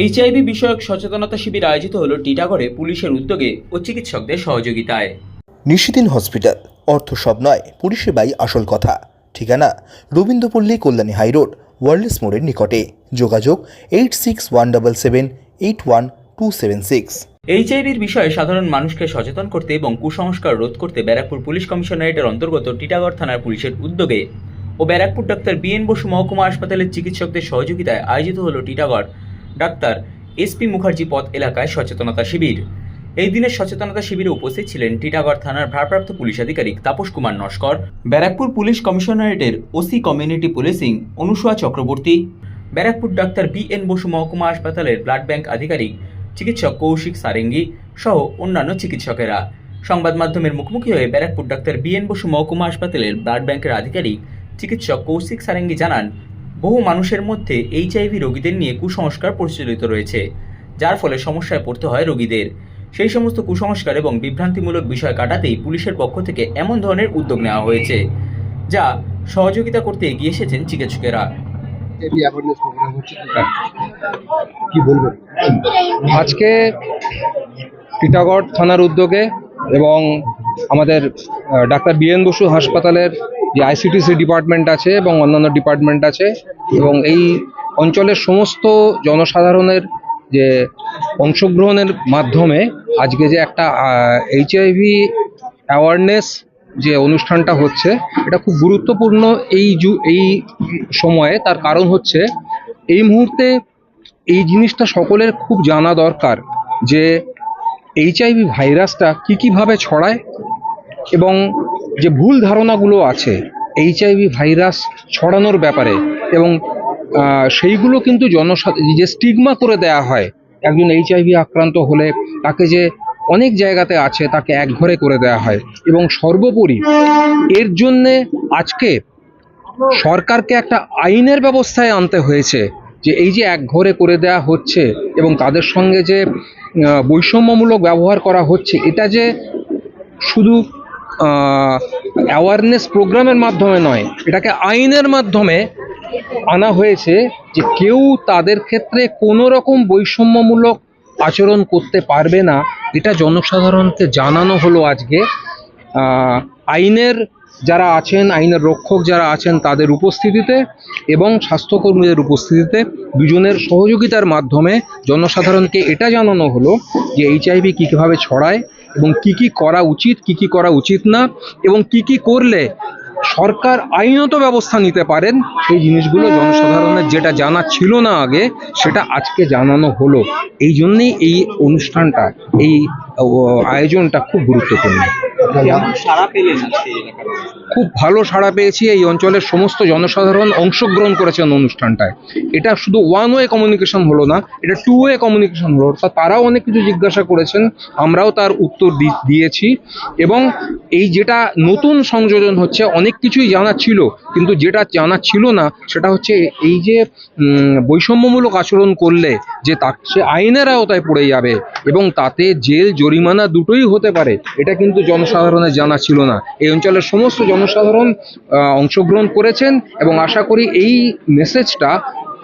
HIV বিষয়ক সচেতনতা শিবির আয়োজিত হলো টিটাগড়ে পুলিশের উদ্যোগে ও চিকিৎসকদের সহযোগিতায়। নিশিদিন হসপিটাল অর্থ সব নয় পরিষেবাই আসল কথা। ঠিকানা রবীন্দ্রপল্লী কল্যাণী হাইরোড ওয়ার্ল্ডস মোড়ের নিকটে। যোগাযোগ eight six one double seven eight one two seven six. এইচআইভির বিষয়ে সাধারণ মানুষকে সচেতন করতে এবং কুসংস্কার রোধ করতে ব্যারাকপুর পুলিশ কমিশনারেটের অন্তর্গত টিটাগড় থানার পুলিশের উদ্যোগে ও ব্যারাকপুর ডাক্তার বিএন বসু মহকুমা হাসপাতালের চিকিৎসকদের সহযোগিতায় আয়োজিত হলো টিটাগড়। ডাক্তার এসপি মুখার্জি পথ এলাকায় সচেতনতা শিবির। এই দিনের সচেতনতা শিবিরে উপস্থিত ছিলেন টিটাগড় থানার ভারপ্রাপ্ত পুলিশ আধিকারিক Tapas Kumar Naskar, Barrackpore police কমিশনারেটের OC community policing Anusuya Chakraborty, Barrackpore doctor B N Basu মহকুমা হাসপাতালের ব্লাড ব্যাংক আধিকারিক চিকিৎসক কৌশিক সারেঙ্গি সহ অন্যান্য চিকিৎসকেরা। সংবাদ মাধ্যমের মুখোমুখি হয়ে Barrackpore doctor B N Basu মহকুমা হাসপাতালের ব্লাড ব্যাংকের আধিকারিক চিকিৎসক কৌশিক সারেঙ্গি জানান বহু মানুষের মধ্যে এইচআইভি রোগীদের নিয়ে কুসংস্কার প্রচলিত রয়েছে, যার ফলে সমস্যায় পড়তে হয় রোগীদের। সেই সমস্ত কুসংস্কার এবং বিভ্রান্তিমূলক বিষয় কাটাতেই পুলিশের পক্ষ থেকে এমন ধরনের উদ্যোগ নেওয়া হয়েছে, যা সহযোগিতা করতে এগিয়ে এসেছেন চিকিৎসকেরা। কি বলবেন আজকে টিটাগড় থানার উদ্যোগে এবং আমাদের ডাক্তার বীরেন বসু হাসপাতালের যে আইসিটিসি ডিপার্টমেন্ট আছে এবং অন্যান্য ডিপার্টমেন্ট আছে এবং এই অঞ্চলের সমস্ত জনসাধারণের যে অংশগ্রহণের মাধ্যমে আজকে যে একটা এইচআইভি অ্যাওয়ারনেস যে অনুষ্ঠানটা হচ্ছে, এটা খুব গুরুত্বপূর্ণ এই যু, এই সময়ে তার কারণ হচ্ছে এই মুহূর্তে এই জিনিসটা সকলের খুব জানা দরকার যে এইচআইভি ভাইরাসটা কী কীভাবে ছড়ায় এবং যে ভুল ধারণাগুলো আছে এইচআইভি ভাইরাস ছড়ানোর ব্যাপারে এবং সেইগুলো কিন্তু জনসাধারণ যে স্টিগমা করে দেয়া হয়, একজন এইচআইভি আক্রান্ত হলে তাকে যে অনেক জায়গাতে আছে তাকে একঘরে করে দেয়া হয় এবং সর্বোপরি এর জন্যে আজকে সরকারকে একটা আইনের ব্যবস্থায় আনতে হয়েছে যে এই যে একঘরে করে দেয়া হচ্ছে এবং তাদের সঙ্গে যে বৈষম্যমূলক ব্যবহার করা হচ্ছে, এটা যে শুধু অ্যাওয়ারনেস প্রোগ্রামের মাধ্যমে নয়, এটাকে আইনের মাধ্যমে আনা হয়েছে যে কেউ তাদের ক্ষেত্রে কোনো রকম বৈষম্যমূলক আচরণ করতে পারবে না। এটা জনসাধারণকে জানানো হলো আজকে। আইনের যারা আছেন, আইনের রক্ষক যারা আছেন তাদের উপস্থিতিতে এবং স্বাস্থ্যকর্মীদের উপস্থিতিতে দুজনের সহযোগিতার মাধ্যমে জনসাধারণকে এটা জানানো হলো যে এইচআইভি কীভাবে ছড়ায় এবং কি কি করা উচিত, কি কি করা উচিত না, এবং কি কি করলে সরকার আইনত ব্যবস্থা নিতে পারেন, সেই জিনিসগুলো জনসাধারণের যেটা জানা ছিল না আগে, সেটা আজকে জানানো হলো। এই জন্যেই এই অনুষ্ঠানটা, এই আয়োজনটা খুব গুরুত্বপূর্ণ। খুব ভালো সাড়া পেয়েছি এই অঞ্চলের সমস্ত জনসাধারণ অংশগ্রহণ করেছেন অনুষ্ঠানটায়। এটা শুধু ওয়ান ওয়ে কমিউনিকেশন হলো না এটা টু ওয়ে কমিউনিকেশন হলো। অর্থাৎ তারাও অনেক কিছু জিজ্ঞাসা করেছেন আমরাও তার উত্তর দিয়েছি। এবং এই যেটা নতুন সংযোজন হচ্ছে অনেক কিছুই জানা ছিল কিন্তু যেটা জানা ছিল না সেটা হচ্ছে এই যে বৈষম্যমূলক আচরণ করলে যে তা সে আইনের আওতায় পড়ে যাবে। এবং তাতে জেল জরিমানা দুটোই হতে পারে এটা কিন্তু জনসাধারণের জানা ছিল না। এই অঞ্চলের সমস্ত জনসাধারণ অংশগ্রহণ করেছেন এবং আশা করি এই মেসেজটা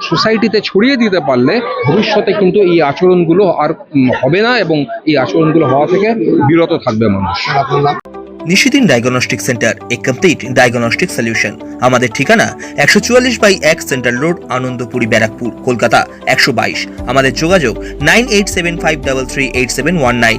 সোসাইটিতে ছড়িয়ে দিতে পারলে ভবিষ্যতে কিন্তু এই আচরণগুলো আর হবে না এবং এই আচরণগুলো হওয়া থেকে বিরত থাকবে মানুষ। নিশিদিন ডায়াগনস্টিক সেন্টার এ কমপ্লিট ডায়াগনস্টিক সলিউশন আমাদের ঠিকানা একশো চুয়াল্লিশ বাই এক সেন্ট্রাল রোড আনন্দপুরি, ব্যারাকপুর, কলকাতা একশো বাইশ। আমাদের যোগাযোগ nine eight seven five double three eight seven one nine.